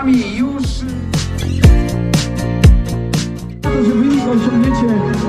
nami już... To, że wynik osiągniecie